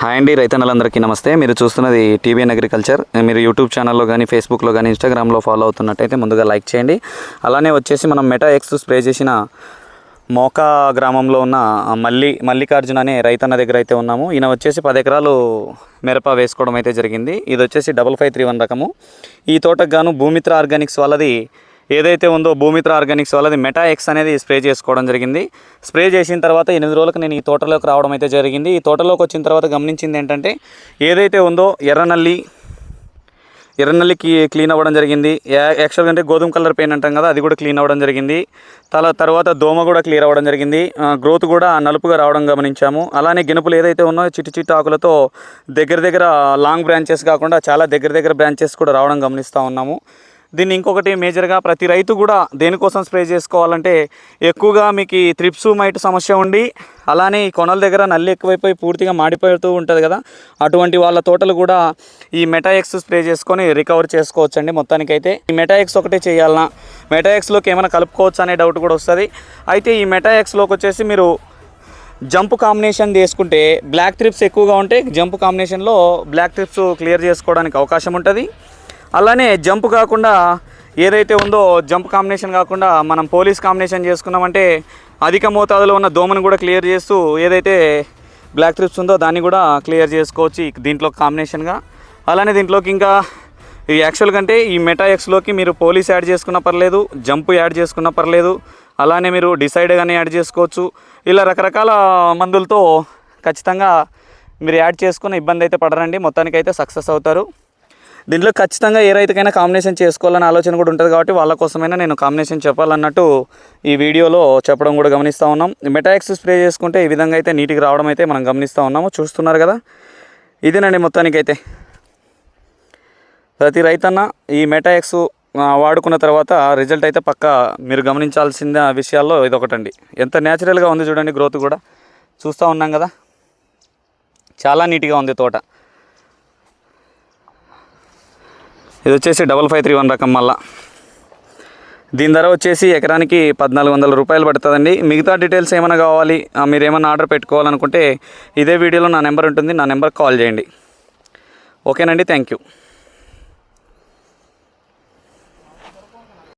Hi అండి రైతన్నలందరికీ నమస్తే. మీరు చూస్తున్నది టీవీఎన్ అగ్రికల్చర్. మీరు యూట్యూబ్ ఛానల్లో కానీ ఫేస్బుక్లో కానీ ఇన్స్టాగ్రామ్లో ఫాలో అవుతున్నట్టయితే ముందుగా లైక్ చేయండి. అలానే వచ్చేసి మనం మెటా ఎక్స్ స్ప్రే చేసిన మోకా గ్రామంలో ఉన్న మల్లి మల్లికార్జున అనే రైతన్న దగ్గర అయితే ఉన్నాము. ఈయన వచ్చేసి పది ఎకరాలు మిరప వేసుకోవడం అయితే జరిగింది. ఇది వచ్చేసి డబల్ ఫైవ్ త్రీ వన్ రకము. ఈ తోటకు గాను భూమిత్ర ఆర్గానిక్స్ వాళ్ళది ఏదైతే ఉందో భూమిత్ర ఆర్గానిక్స్ వాళ్ళది మెటా ఎక్స్ అనేది స్ప్రే చేసుకోవడం జరిగింది. స్ప్రే చేసిన తర్వాత ఎనిమిది రోజులకు నేను ఈ తోటలోకి రావడం అయితే జరిగింది. ఈ తోటలోకి వచ్చిన తర్వాత గమనించింది ఏంటంటే ఏదైతే ఉందో ఎర్రనల్లి ఎర్రనల్లికి క్లీన్ అవ్వడం జరిగింది. యాక్చువల్గా అంటే గోధుమ కలర్ పెయిన్ అంటాం కదా అది కూడా క్లీన్ అవ్వడం జరిగింది. తల తర్వాత దోమ కూడా క్లియర్ అవ్వడం జరిగింది. గ్రోత్ కూడా నలుపుగా రావడం గమనించాము. అలానే గినుపులు ఏదైతే ఉన్నాయో చిట్టి చిట్టి ఆకులతో దగ్గర దగ్గర లాంగ్ బ్రాంచెస్ కాకుండా చాలా దగ్గర దగ్గర బ్రాంచెస్ కూడా రావడం గమనిస్తూ ఉన్నాము. దీన్ని ఇంకొకటి మేజర్గా ప్రతి రైతు కూడా దేనికోసం స్ప్రే చేసుకోవాలంటే ఎక్కువగా మీకు ఈ త్రిప్సు మైట్ సమస్య ఉండి అలానే ఈ కొనల దగ్గర నల్లి ఎక్కువైపోయి పూర్తిగా మాడిపోతూ ఉంటుంది కదా అటువంటి వాళ్ళ తోటలు కూడా ఈ మెటాఎక్స్ స్ప్రే చేసుకొని రికవర్ చేసుకోవచ్చండి మొత్తానికైతే. ఈ మెటాఎక్స్ ఒకటే చేయాలన్నా మెటాఎక్స్లోకి ఏమైనా కలుపుకోవచ్చు అనే డౌట్ కూడా వస్తుంది. అయితే ఈ మెటాఎక్స్లోకి వచ్చేసి మీరు జంప్ కాంబినేషన్ తీసుకుంటే బ్లాక్ ట్రిప్స్ ఎక్కువగా ఉంటే జంప్ కాంబినేషన్లో బ్లాక్ ట్రిప్స్ క్లియర్ చేసుకోవడానికి అవకాశం ఉంటుంది. అలానే జంప్ కాకుండా ఏదైతే ఉందో జంప్ కాంబినేషన్ కాకుండా మనం పోలీస్ కాంబినేషన్ చేసుకున్నామంటే అధిక మోతాదులో ఉన్న దోమను కూడా క్లియర్ చేస్తూ ఏదైతే బ్లాక్ ట్రిప్స్ ఉందో దాన్ని కూడా క్లియర్ చేసుకోవచ్చు దీంట్లో కాంబినేషన్గా. అలానే దీంట్లోకి ఇంకా ఈ యాక్చువల్ కంటే ఈ మెటా ఎక్స్లోకి మీరు పోలీస్ యాడ్ చేసుకున్న పర్లేదు జంప్ యాడ్ చేసుకున్న పర్లేదు అలానే మీరు డిసైడ్ కానీ యాడ్ చేసుకోవచ్చు. ఇలా రకరకాల మందులతో ఖచ్చితంగా మీరు యాడ్ చేసుకుని ఇబ్బంది అయితే పడరండి. మొత్తానికైతే సక్సెస్ అవుతారు. దీంట్లో ఖచ్చితంగా ఏ రైతుకైనా కాంబినేషన్ చేసుకోవాలని ఆలోచన కూడా ఉంటుంది కాబట్టి వాళ్ళ కోసమైనా నేను కాంబినేషన్ చెప్పాలన్నట్టు ఈ వీడియోలో చెప్పడం కూడా గమనిస్తూ ఉన్నాం. మెటాక్స్ స్ప్రే చేసుకుంటే ఈ విధంగా అయితే నీటికి రావడం అయితే మనం గమనిస్తూ ఉన్నాము. చూస్తున్నారు కదా? ఇదేనండి మొత్తానికైతే. ప్రతి రైతన్న ఈ మెటాక్స్ వాడుకున్న తర్వాత రిజల్ట్ అయితే పక్క మీరు గమనించాల్సిన విషయాల్లో ఇదొకటండి. ఎంత న్యాచురల్గా ఉంది చూడండి గ్రోత్ కూడా. చూస్తూ ఉన్నాం కదా? చాలా నీట్గా ఉంది తోట. ఇది వచ్చేసి డబల్ ఫైవ్ త్రీ వన్ రకం మళ్ళా. దీని ధర వచ్చేసి ఎకరానికి పద్నాలుగు వందల రూపాయలు పడుతుందండి. మిగతా డీటెయిల్స్ ఏమైనా కావాలి ఆ, మీరు ఏమైనా ఆర్డర్ పెట్టుకోవాలనుకుంటే ఇదే వీడియోలో నా నెంబర్ ఉంటుంది నా నెంబర్కి కాల్ చేయండి. ఓకేనండి థ్యాంక్ యూ.